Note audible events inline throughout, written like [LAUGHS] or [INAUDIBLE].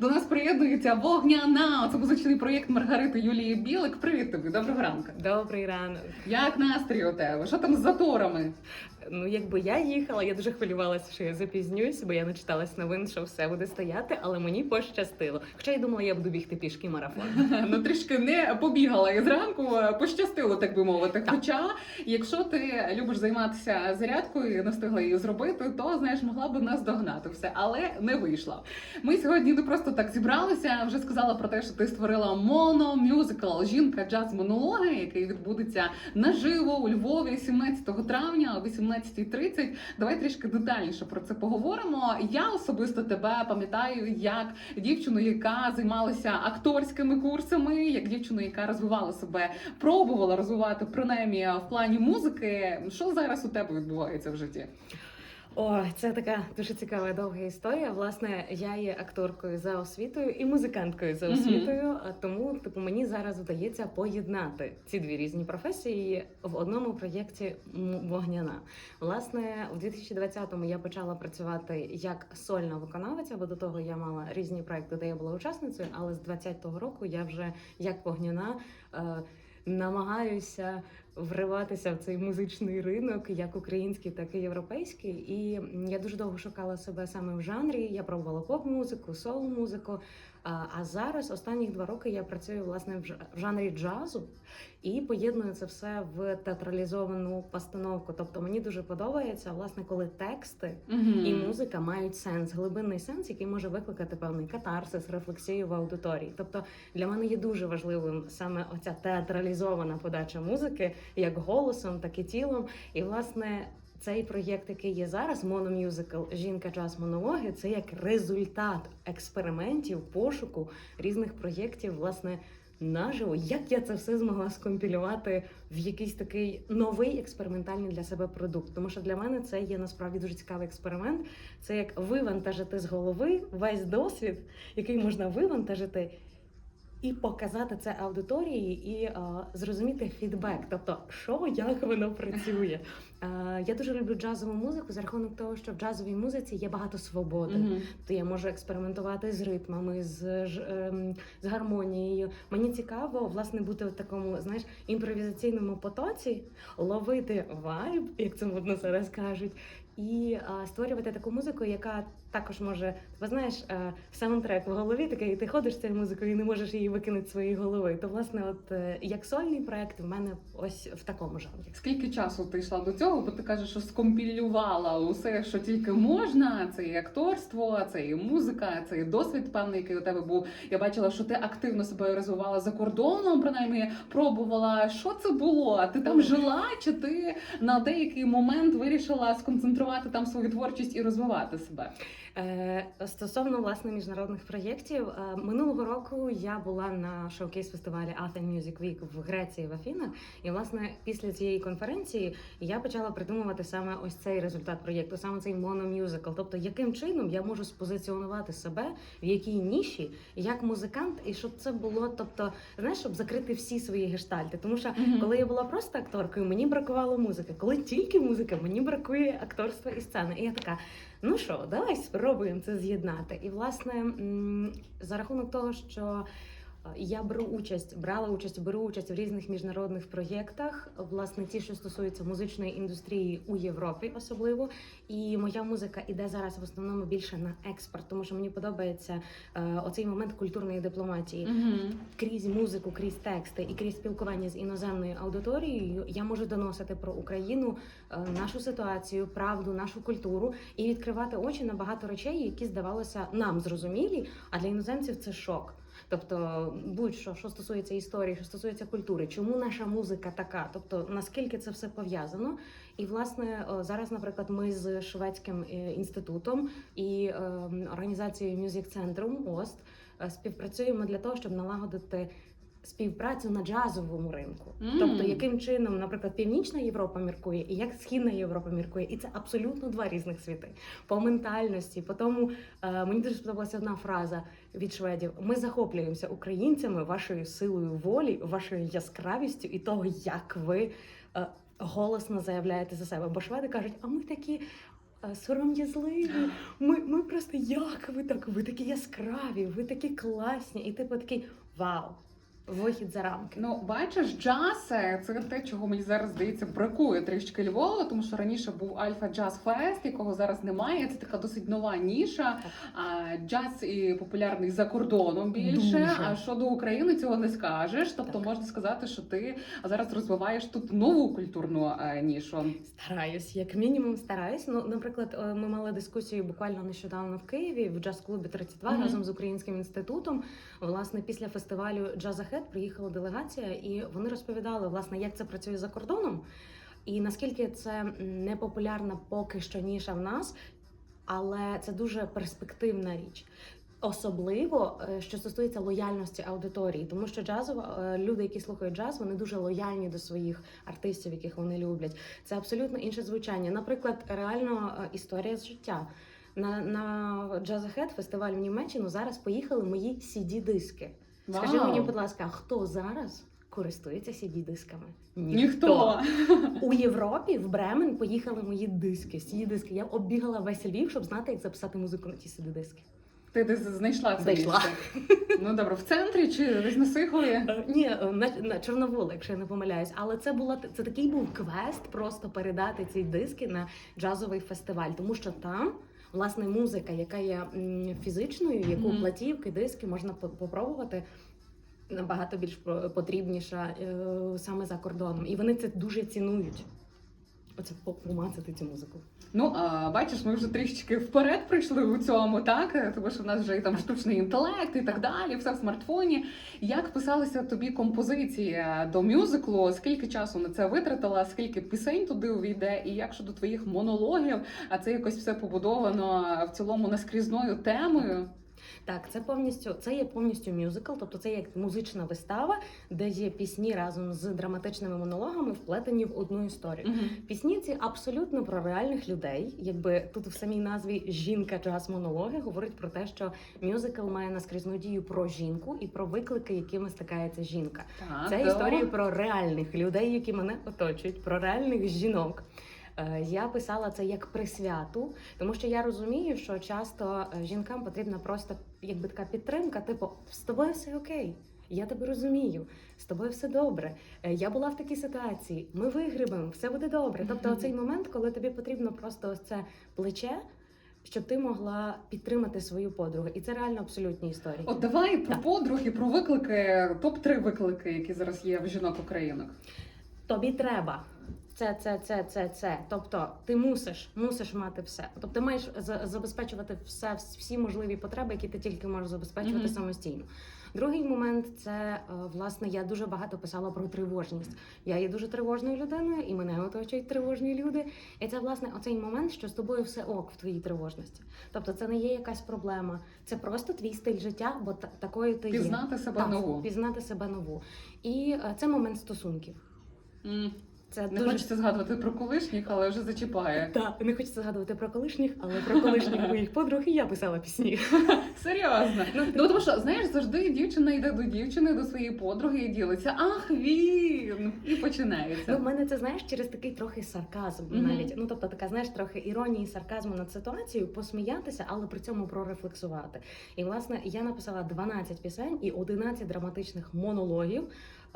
До нас приєднується вогняна. Це музичний проєкт Маргарити Юлії Білик. Привіт тобі, доброго ранку. Добрий ранок. Як настрій у тебе? Що там з заторами? Ну, якби я їхала, я дуже хвилювалася, що я запізнююсь, бо я начиталась новин, що все буде стояти, але мені пощастило. Хоча я думала, я буду бігти пішки марафон. [LAUGHS] Ну трішки не побігала і зранку пощастило, так би мовити. Так. Хоча, якщо ти любиш займатися зарядкою і не встигла її зробити, то знаєш, могла б нас догнати все, але не вийшла. Ми сьогодні не просто так зібралися. Вже сказала про те, що ти створила моно-мюзикл Жінка джаз монологи, який відбудеться наживо у Львові 17 травня о 18.30. Давай трішки детальніше про це поговоримо. Я особисто тебе пам'ятаю як дівчину, яка займалася акторськими курсами, як дівчину, яка розвивала себе, пробувала розвивати принаймні в плані музики. Що зараз у тебе відбувається в житті? О, це така дуже цікава довга історія. Власне, я є акторкою за освітою і музиканткою за освітою. а Тому, типу, мені зараз вдається поєднати ці дві різні професії в одному проєкті вогняна. Власне, у 2020-му я почала працювати як сольна виконавиця, бо до того я мала різні проекти, де я була учасницею. Але з 20-го року я вже як вогняна. Е- Намагаюся вриватися в цей музичний ринок, як український, так і європейський. І я дуже довго шукала себе саме в жанрі. Я пробувала поп-музику, соул-музику. А, зараз останніх два роки я працюю власне в жа- жанрі джазу і поєдную це все в театралізовану постановку. Тобто мені дуже подобається, власне, коли тексти і музика мають сенс, глибинний сенс, який може викликати певний катарсис, рефлексію в аудиторії. Тобто для мене є дуже важливим саме оця театралізована подача музики, як голосом, так і тілом. І власне. Цей проєкт, який є зараз, мономюзикл Жінка джаз монологи, це як результат експериментів, пошуку різних проєктів, власне, наживо. Як я це все змогла скомпілювати в якийсь такий новий експериментальний для себе продукт? Тому що для мене це є насправді дуже цікавий експеримент. Це як вивантажити з голови весь досвід, який можна вивантажити. І показати це аудиторії і е, зрозуміти фідбек, тобто що як воно працює. [LAUGHS] Е, я дуже люблю джазову музику за рахунок того, що в джазовій музиці є багато свободи. Мгм. То я можу експериментувати з ритмами, з, ж- ем, з гармонією. Мені цікаво власне бути в такому, знаєш, імпровізаційному потоці, ловити вайб, як це модно зараз кажуть, і а, створювати таку музику, яка також може, ти знаєш, е, саундтрек в голові такий, ти ходиш цією музикою і не можеш її викинути з своєї голови. То власне, от е, як сольний проект в мене ось в такому жанрі. Скільки часу ти йшла до цього? Бо ти кажеш, що скомпілювала усе, що тільки можна. Це і акторство, це і музика, це і досвід певний, який у тебе був. Я бачила, що ти активно себе розвивала за кордоном, принаймні пробувала. Що це було? Ти там жила? Чи ти на деякий момент вирішила сконцентрувати там свою творчість і розвивати себе? Е, Стосовно власне міжнародних проєктів, е, минулого року я була на шоукейс фестивалі Athens Music Week в Греції в Афінах. І власне після цієї конференції я почала придумувати саме ось цей результат проєкту, саме цей мономюзикл. Тобто, яким чином я можу спозиціонувати себе в якій ніші, як музикант, і щоб це було, тобто, знаєш, щоб закрити всі свої гештальти. Тому що коли я була просто акторкою, мені бракувало музики. Коли тільки музика, мені бракує акторства і сцени. І я така. Ну що, давай спробуємо це з'єднати. І власне за рахунок того, що я беру участь, брала участь, беру участь в різних міжнародних проєктах, власне, ті, що стосуються музичної індустрії у Європі, особливо. І моя музика іде зараз в основному більше на експорт, тому що мені подобається е, оцей момент культурної дипломатії крізь музику, крізь тексти і крізь спілкування з іноземною аудиторією я можу доносити про Україну, е, нашу ситуацію, правду, нашу культуру і відкривати очі на багато речей, які здавалося нам зрозумілі, а для іноземців це шок. Тобто, будь-що, що стосується історії, що стосується культури, чому наша музика така? Тобто, наскільки це все пов'язано? І власне зараз, наприклад, ми з шведським е, інститутом і е, організацією Music Centrum ОСТ е, співпрацюємо для того, щоб налагодити співпрацю на джазовому ринку. Мм. Тобто, яким чином, наприклад, Північна Європа міркує, і як Східна Європа міркує, і це абсолютно два різних світи по ментальності. По тому е, мені дуже сподобалася одна фраза від шведів: ми захоплюємося українцями, вашою силою волі, вашою яскравістю і того, як ви. е, Голосно заявляєте за себе, бо шведи кажуть, а ми такі е, сором'язливі. Ми, ми просто як ви так? Ви такі яскраві, ви такі класні. І типу такий вау, вихід за рамки. Ну, бачиш, джаз це те, чого мені зараз здається бракує трішки Львова, тому що раніше був Альфа Джаз Фест, якого зараз немає. Це така досить нова ніша. А джаз і популярний за кордоном більше. Дуже. А щодо України цього не скажеш. Тобто Так. можна сказати, що ти зараз розвиваєш тут нову культурну е, нішу. Стараюсь, як мінімум стараюсь. Ну, наприклад, е, ми мали дискусію буквально нещодавно в Києві в джаз-клубі 32 Мгм. разом з українським інститутом. Власне, після фестивалю Джаз Ахет приїхала делегація, і вони розповідали, власне, як це працює за кордоном, і наскільки це непопулярна поки що ніша в нас, але це дуже перспективна річ. Особливо, е, що стосується лояльності аудиторії, тому що джазова е, люди, які слухають джаз, вони дуже лояльні до своїх артистів, яких вони люблять. Це абсолютно інше звучання. Наприклад, реально е, історія з життя. На, на Jazz Ahead фестиваль в Німеччину зараз поїхали мої CD-диски. Скажи Вау. мені, будь ласка, хто зараз користується CD-дисками? Ніхто. У Європі в Бремен поїхали мої диски, CD-диски. Я оббігала весь Львів, щоб знати, як записати музику на ті CD-диски. Ти десь знайшла це Знайшла. місце? Ну добре, в центрі чи десь на Сихові? Е, Ні, е, на, на Чорноволу, якщо я не помиляюсь. Але це була це такий був квест просто передати ці диски на джазовий фестиваль, тому що там. Власне, музика, яка є фізичною, яку Мгм. платівки, диски можна попробувати, набагато більш потрібніша е, саме за кордоном. І вони це дуже цінують. Оце по- помацати цю музику. Ну, а, бачиш, ми вже трішечки вперед прийшли у цьому, так? Тому що в нас вже і там штучний інтелект і так далі, все в смартфоні. Як писалися тобі композиції е, до мюзиклу? Скільки часу на це витратила? Скільки пісень туди увійде? І як щодо твоїх монологів? А це якось все побудовано в цілому наскрізною темою? Так, це повністю це є повністю мюзикл, тобто це як музична вистава, де є пісні разом з драматичними монологами, вплетені в одну історію. Пісні ці абсолютно про реальних людей. Якби тут в самій назві жінка джаз монологи говорить про те, що мюзикл має наскрізну дію про жінку і про виклики, якими стикається жінка. Так, Це да. історії про реальних людей, які мене оточують, про реальних жінок. Е, Я писала це як присвяту, тому що я розумію, що часто е, жінкам потрібна просто якби така підтримка, типу, з тобою все окей. Я тебе розумію, з тобою все добре. Е, Я була в такій ситуації. Ми вигребемо, все буде добре. Тобто, оцей момент, коли тобі потрібно просто ось це плече, щоб ти могла підтримати свою подругу, і це реально абсолютні історії. От давай про Так. подруги, про виклики, топ 3 виклики, які зараз є в жінок українок. тобі треба. Це, це, це, це, це. Тобто ти мусиш, мусиш мати все. Тобто ти маєш за- забезпечувати все, всі можливі потреби, які ти тільки можеш забезпечувати Мгм. самостійно. Другий момент це е, власне я дуже багато писала про тривожність. Я є дуже тривожною людиною, і мене оточують тривожні люди. І це власне оцей момент, що з тобою все ок в твоїй тривожності. Тобто, це не є якась проблема, це просто твій стиль життя, бо та- такою ти є. Себе Так, нову. пізнати себе нову. І е, це момент стосунків. М, Це Не дуже хочеться згадувати про колишніх, але вже зачіпає. Так, не хочеться згадувати про колишніх, але про колишніх моїх подруг і я писала пісні. [LAUGHS] Серйозно. Ну, Ну тому що знаєш, завжди дівчина йде до дівчини, до своєї подруги і ділиться. Ах, він! І починається. Ну, в мене це знаєш через такий трохи сарказм навіть. Ну тобто така, знаєш, трохи іронії, сарказму над ситуацією, посміятися, але при цьому прорефлексувати. І власне я написала 12 пісень і 11 драматичних монологів.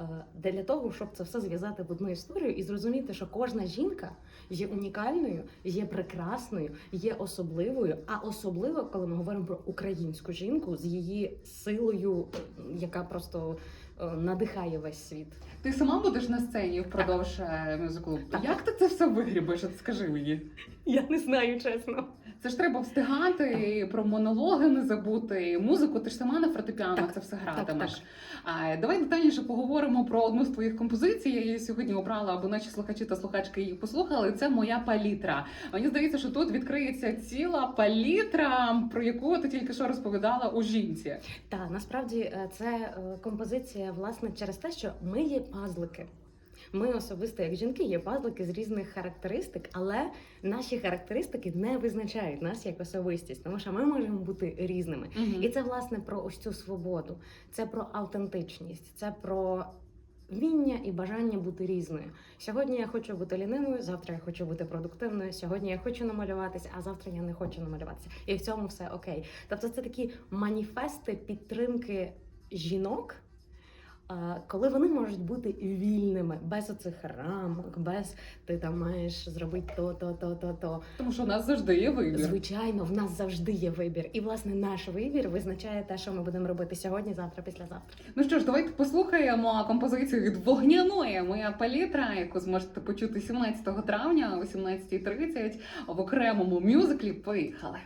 Е, для того, щоб це все зв'язати в одну історію і зрозуміти, що кожна жінка є унікальною, є прекрасною, є особливою. А особливо, коли ми говоримо про українську жінку з її силою, яка просто е, надихає весь світ. Ти сама будеш на сцені впродовж е, мюзиклу. Як ти це все вигрібеш? Скажи мені. Я не знаю, чесно. Це ж треба встигати і про монологи не забути, і музику. Ти ж сама на фортепіано Так, це все гратимеш. так. А, давай детальніше поговоримо про одну з твоїх композицій. Я її сьогодні обрала, аби наші слухачі та слухачки її послухали. Це моя палітра. Мені здається, що тут відкриється ціла палітра, про яку ти тільки що розповідала у жінці. Та насправді е, це е, композиція власне через те, що ми є пазлики. Ми особисто, як жінки, є пазлики з різних характеристик, але наші характеристики не визначають нас як особистість, тому що ми можемо бути різними. І це власне про ось цю свободу, це про автентичність, це про вміння і бажання бути різною. Сьогодні я хочу бути лінивою, завтра я хочу бути продуктивною. Сьогодні я хочу намалюватися, а завтра я не хочу намалюватися. І в цьому все окей. Тобто, це такі маніфести підтримки жінок. Коли вони можуть бути вільними, без оцих рамок, без ти там маєш зробити то, то, то, то, то. Тому що у нас завжди є вибір. Звичайно, в нас завжди є вибір. І власне наш вибір визначає те, що ми будемо робити сьогодні, завтра, післязавтра. Ну що ж, давайте послухаємо композицію від вогняної моя палітра, яку зможете почути 17 травня о 18.30 в окремому мюзиклі. Поїхали.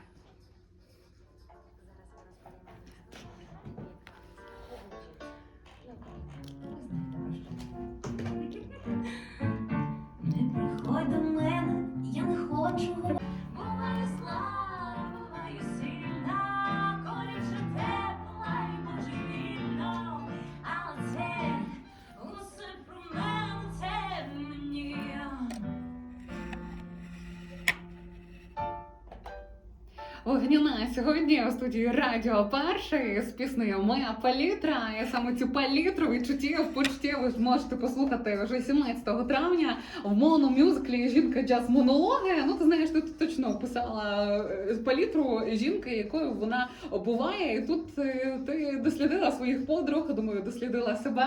Вогняна сьогодні у студії Радіо Перший з піснею Моя палітра. І саме цю палітру відчуттів, почуттів ви можете послухати вже 17 травня в мономюзиклі Жінка джаз монологи. Ну ти знаєш, тут точно описала е, палітру жінки, якою вона буває. І тут е, ти дослідила своїх подруг, думаю, дослідила себе.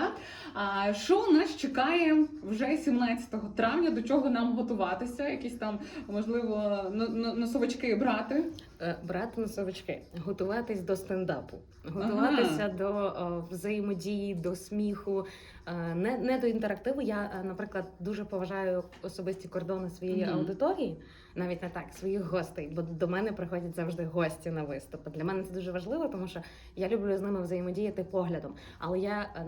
А що нас чекає вже 17 травня? До чого нам готуватися? Якісь там можливо но- но- носовички брати. Е, Брати носовички, готуватись до стендапу, готуватися до о, взаємодії, до сміху, е, не, не до інтерактиву. Я, е, наприклад, дуже поважаю особисті кордони своєї угу. аудиторії, навіть не так, своїх гостей, бо до мене приходять завжди гості на виступи. Для мене це дуже важливо, тому що я люблю з ними взаємодіяти поглядом. Але я е,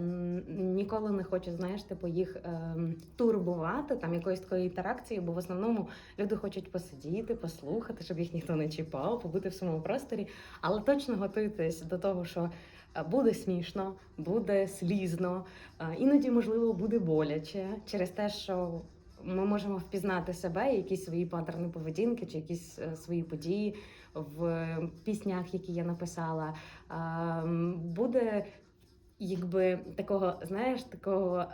ніколи не хочу, знаєш, типу їх ем, турбувати там якоюсь такою інтеракцією, бо в основному люди хочуть посидіти, послухати, щоб їх ніхто не чіпав, побути в своєму просторі. Але точно готуйтесь до того, що е, буде смішно, буде слізно, е, іноді, можливо, буде боляче через те, що. Ми можемо впізнати себе, якісь свої паттерни поведінки чи якісь е, свої події в піснях, які я написала. Ем, Буде якби такого, знаєш, такого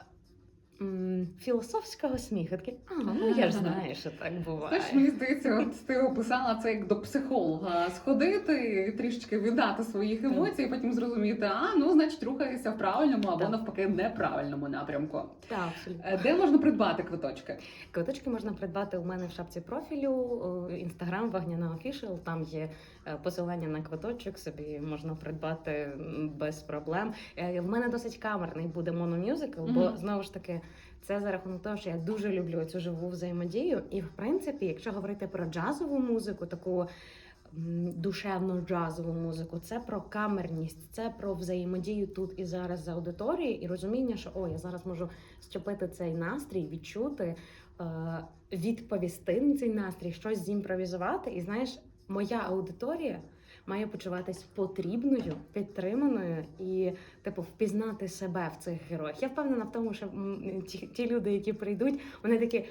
філософського сміху. Такий, а, ну я ж знаю, що так буває. Знаєш, мені здається, от ти описала це як до психолога сходити, трішечки віддати своїх емоцій, потім зрозуміти, а ну значить рухаєшся в правильному або Так. навпаки неправильному напрямку. Так, абсолютно. Е, Де можна придбати квиточки? Квиточки можна придбати у мене в шапці профілю, інстаграм Вагняна Official, Там є е, посилання на квиточок, собі можна придбати без проблем. Е, В мене досить камерний буде мономюзикл, бо знову ж таки. Це за рахунок того, що я дуже люблю цю живу взаємодію. І в принципі, якщо говорити про джазову музику, таку душевну джазову музику, це про камерність, це про взаємодію тут і зараз з аудиторією, і розуміння, що о, я зараз можу щепити цей настрій, відчути, е, відповісти на цей настрій, щось зімпровізувати. І знаєш, моя аудиторія має почуватись потрібною, підтриманою і, типу, впізнати себе в цих героях. Я впевнена в тому, що ті, ті люди, які прийдуть, вони такі.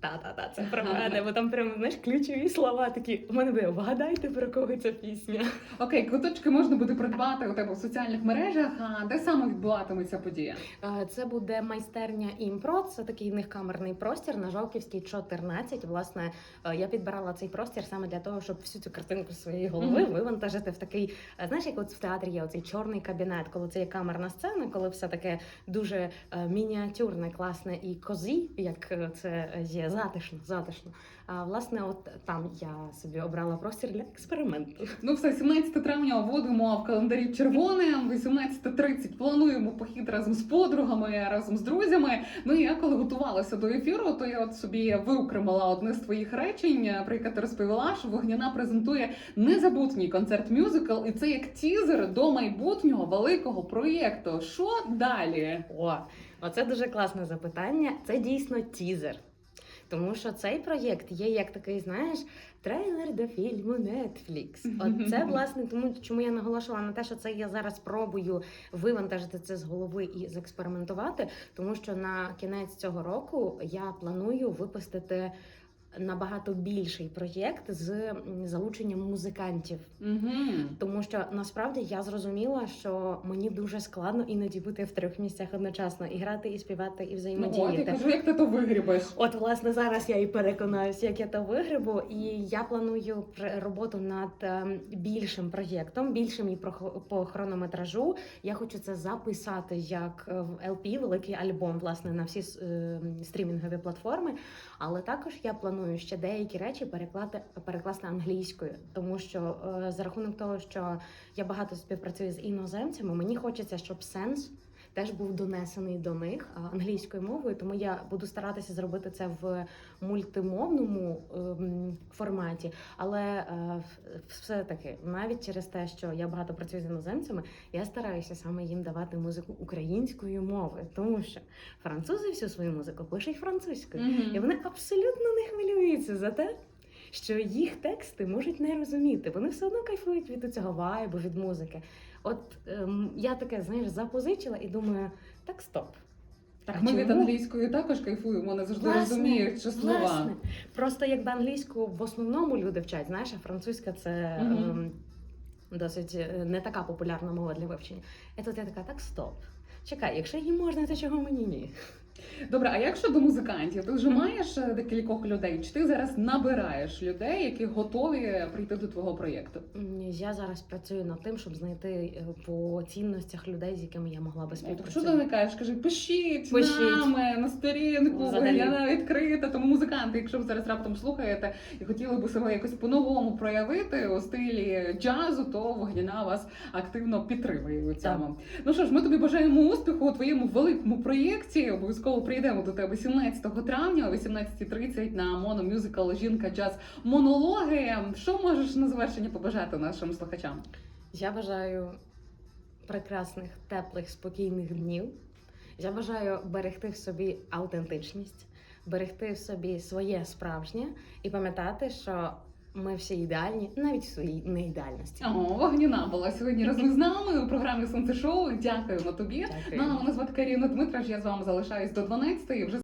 Та-та-та, це про мене, бо там прямо знаєш ключові слова такі. У мене буде вгадайте про кого ця пісня. Окей, квиточки можна буде придбати у тебе в соціальних мережах. А де саме відбуватиметься подія? Е, Це буде майстерня імпро. Це такий в них камерний простір на Жовківській 14. Власне, е, я підбирала цей простір саме для того, щоб всю цю картинку своєї голови Мгм. вивантажити в такий. е, Знаєш, як от в театрі є оцей чорний кабінет, коли це є камерна сцена, коли все таке дуже мініатюрне, класне і козі, як це є затишно, затишно. А власне, от там я собі обрала простір для експерименту. Ну все, 17 травня вводимо в календарі червоним, 18.30 плануємо похід разом з подругами, разом з друзями. Ну і я коли готувалася до ефіру, то я от собі виокремила одне з твоїх речень, про яке ти розповіла, що вогняна презентує незабутній концерт мюзикл, і це як тізер до майбутнього великого проєкту. Що далі? О, оце дуже класне запитання. Це дійсно тізер. Тому що цей проєкт є як такий, знаєш, трейлер до фільму Netflix. От [LAUGHS] це власне тому, чому я наголошувала на те, що це я зараз пробую вивантажити це з голови і зекспериментувати. Тому що на кінець цього року я планую випустити набагато більший проєкт з залученням музикантів. Угу. Тому що насправді я зрозуміла, що мені дуже складно іноді бути в трьох місцях одночасно і грати, і співати, і Ну, от я взаємодіяти. кажу, як ти то вигрібеш? От, власне, зараз я і переконаюся, як я то вигрибу. І я планую роботу над ем, більшим проєктом, більшим і по хронометражу. Я хочу це записати як е, в LP, великий альбом, власне, на всі е, стрімінгові платформи. Але також я планую ще деякі речі переклати перекласти англійською, тому що е, за рахунок того, що я багато співпрацюю з іноземцями, мені хочеться, щоб сенс теж був донесений до них англійською мовою, тому я буду старатися зробити це в мультимовному ем, форматі. Але е, все таки, навіть через те, що я багато працюю з іноземцями, я стараюся саме їм давати музику українською мовою, тому що французи всю свою музику пишуть французькою, і вони абсолютно не хвилюються за те. Що їх тексти можуть не розуміти, вони все одно кайфують від цього вайбу, від музики. От ем, я таке, знаєш, запозичила і думаю, так стоп. Так, ми від англійської також кайфуємо, не завжди Власне, розуміють що слова. Власне. Просто якби англійську в основному люди вчать, знаєш, а французька це Мгм. ем, досить е, не така популярна мова для вивчення. І тут я така, так стоп. Чекай, якщо їй можна, то чого мені ні? Добре, а як щодо музикантів? Ти вже маєш е, декількох людей? Чи ти зараз набираєш людей, які готові прийти до твого проєкту? Я зараз працюю над тим, щоб знайти е, по цінностях людей, з якими я могла би Так що ти співпрацювати. не кажеш? Кажи, пишіть, Пишіть. нами на сторінку, Взагалі. я відкрита. Тому музиканти, якщо ви зараз раптом слухаєте і хотіли би себе якось по-новому проявити у стилі джазу, то вогняна вас активно підтримує у цьому. Ну що ж, ми тобі бажаємо успіху у твоєму великому проєкті. Обов'язково прийдемо до тебе 17 травня о 18.30 на мономюзикл Жінка джаз монологи. Що можеш на завершення побажати нашим слухачам? Я бажаю прекрасних, теплих, спокійних днів. Я бажаю берегти в собі аутентичність, берегти в собі своє справжнє і пам'ятати, що ми всі ідеальні, навіть в своїй неідеальності. О, вогніна була сьогодні разом з нами у програмі Сонце Шоу. Дякуємо тобі. Дякую. Мене звати Каріна Дмитраш. Я з вами залишаюсь до 12-ї. вже